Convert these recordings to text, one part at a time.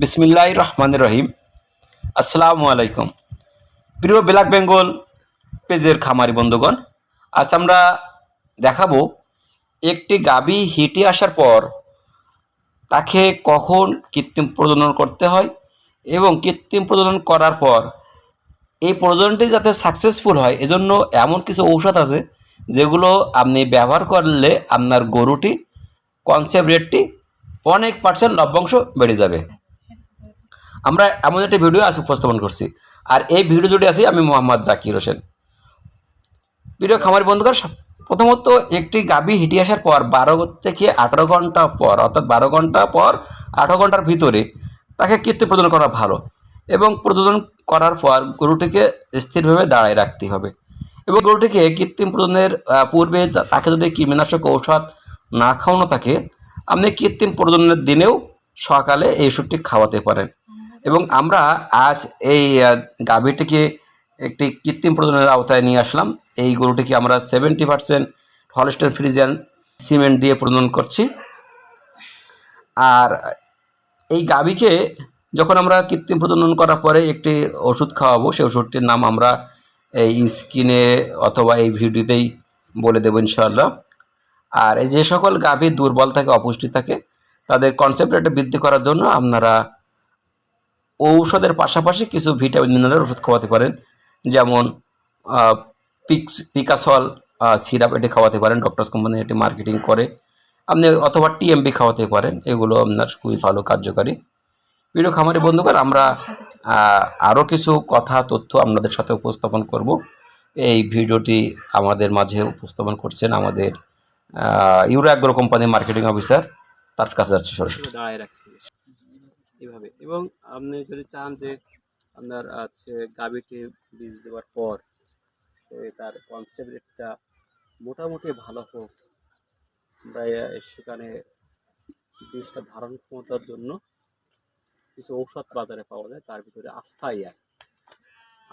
বিসমিল্লাহ রহমান রহিম। আসসালামু আলাইকুম। প্রিয় ব্ল্যাক বেঙ্গল পেজের খামারি বন্ধুগণ, আজ আমরা দেখাবো একটি গাবি হিটে আসার পর তাকে কখন কৃত্রিম প্রজনন করতে হয় এবং কৃত্রিম প্রজনন করার পর এই প্রজননটি যাতে সাকসেসফুল হয়, এজন্য এমন কিছু ঔষধ আছে যেগুলো আপনি ব্যবহার করলে আপনার গরুটি কনসেপ্ট রেটটি অনেক পার্সেন্ট লভ্যাংশ বেড়ে যাবে। আমরা এমন একটি ভিডিও আজ উপস্থাপন করছি। আর এই ভিডিও জুড়ে আছি আমি মোহাম্মদ জাকির হোসেন। ভিডিও খামারি সব- প্রথমত একটি গাবি হিটে আসার পর বারো থেকে আঠারো ঘণ্টা পর, অর্থাৎ বারো ঘণ্টা পর আঠারো ঘণ্টার ভিতরে তাকে কৃত্রিম প্রজনন করা ভালো এবং প্রজনন করার পর গরুটিকে স্থিরভাবে দাঁড়ায় রাখতে হবে এবং গরুটিকে কৃত্রিম প্রজনের পূর্বে তাকে যদি কৃমিনাশক ঔষধ না খাওয়ানো থাকে, আপনি কৃত্রিম প্রজননের দিনেও সকালে এই ওষুধটি খাওয়াতে পারেন। এবং আমরা আজ এই গাভীটিকে একটি কৃত্রিম প্রজননের আওতায় নিয়ে আসলাম। এই গরুটিকে আমরা seventy percent Holstein Friesian semen দিয়ে প্রজনন করছি। আর এই গাভীকে যখন আমরা কৃত্রিম প্রজনন করার পরে একটি ওষুধ খাওয়াবো, সেই ওষুধটির নাম আমরা এই স্ক্রিনে অথবা এই ভিডিওতেই বলে দেবো ইনশাআল্লাহ। আর এই যে সকল গাভী দুর্বল থাকে, অপুষ্টি থাকে, তাদের কনসেপ্ট রেটে বৃদ্ধি করার জন্য আপনারা ঔষধের পাশাপাশি কিছু ভিটামিন মিনারেল ওষুধ খাওয়াতে পারেন। যেমন পিক্স পিকাসল সিরাপ এটি খাওয়াতে পারেন। ডক্টরস কোম্পানি এটি মার্কেটিং করে। আপনি অথবা টিএমবি খাওয়াতে পারেন। এগুলো আপনার খুবই ভালো, কার্যকারী। প্রিয় খামারি বন্ধুগণ, আমরা আরও কিছু কথা, তথ্য আপনাদের সাথে উপস্থাপন করব। এই ভিডিওটি আমাদের মাঝে উপস্থাপন করছেন আমাদের ইউরো অ্যাগ্রো কোম্পানির মার্কেটিং অফিসার তার কাছে যাচ্ছে সরাসরি। এভাবে। এবং আপনি যদি চান যে আপনার হচ্ছে গাভীটি বীজ দেওয়ার পর তার কনসেপ্ট রেটটা মোটামুটি ভালো হোক, আমরা সেখানে বীজটা ধারণ ক্ষমতার জন্য কিছু ঔষধ বাজারে পাওয়া যায়, তার ভিতরে আস্থাই আয়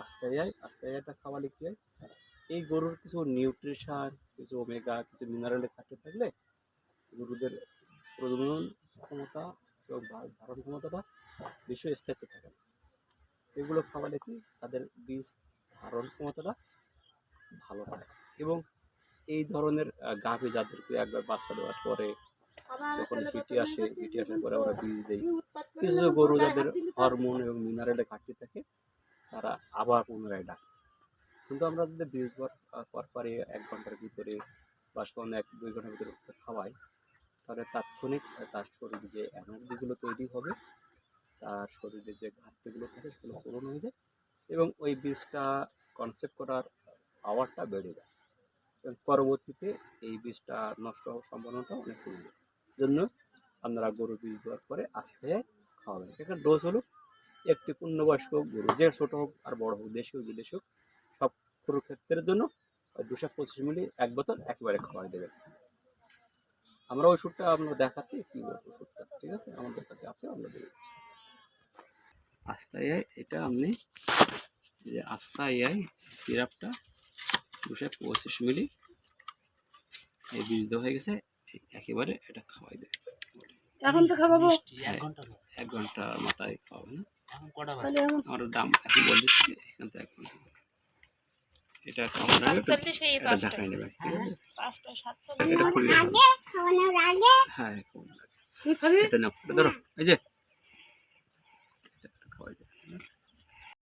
আস্থাই আয় আস্থাই আয়টা খাওয়ালে কি হয়? এই গরুর কিছু নিউট্রিশন কিছু ওমেগা কিছু মিনারেলের ঘাটতি থাকলে গরুদের প্রজনন ক্ষমতা এবং ধারণ ক্ষমতাটা বেশি স্থিতি থাকে। না এগুলো খাওয়ালে কি তাদের বীজ ধারণ ক্ষমতাটা ভালো হয় এবং এই ধরনের গাভী যাদেরকে একবার বাচ্চা দেওয়ার পরে যখন পিটি আসে পিটি আসার পরে আমরা বীজ দিই কিছু গরু যাদের হরমোন এবং মিনারেলের ঘাটতি থাকে তারা আবার পুনরায় ডাকে। কিন্তু আমরা যদি বীজ পর পরে এক ঘণ্টার ভিতরে বা কোনো এক দুই ঘণ্টার ভিতরে খাওয়াই তাহলে তাৎক্ষণিক তার শরীরে যে এনার্জিগুলো তৈরি হবে, তার শরীরে যে ঘাটতিগুলো থাকে সেগুলো পূরণ হয়ে যায় এবং ওই বীজটা কনসেপ্ট করার পাওয়ারটা বেড়ে যায়। পরবর্তীতে এই বীজটা নষ্ট হওয়ার সম্ভাবনাটা অনেক কমে যায়। জন্য আপনারা গরু বীজ দেওয়ার পরে আস্তে খাওয়াবেন। এখানে ডোজ হলো একটি পূর্ণবয়স্ক গরু, যে ছোট হোক আর বড় হোক, দেশি হোক, বিদেশি হোক, সব গরুর ক্ষেত্রের জন্য দুশো পঁচিশ মিলি এক বোতল একেবারে খাওয়াই দেবেন। আমরা ওষুধটা আমরা দেখাচ্ছি কি ওষুধটা ঠিক আছে? আমাদের কাছে আছে আমরা দিয়ে দিচ্ছি। আস্তা এআই এটা আপনি যে আস্তা এআই সিরাপটা দুশো পঁচিশ মিলি এই বীজ দেওয়া হয়ে গেছে একেবারে এটা খাওয়াই দেবে এখন তো খাওয়াবো হ্যাঁ, এক ঘণ্টা মাথায় খাওয়াবে না। আমার দাম এখন বলে দিচ্ছি এখান থেকে এক ঘণ্টা। এটা খাওয়ানোর আগে একটু সাতচল্লিশ পাঁচটা দেখাই নেবে ঠিক আছে? পাঁচটা এটা খুলে হ্যাঁ এটা নাও ধরো এই যে।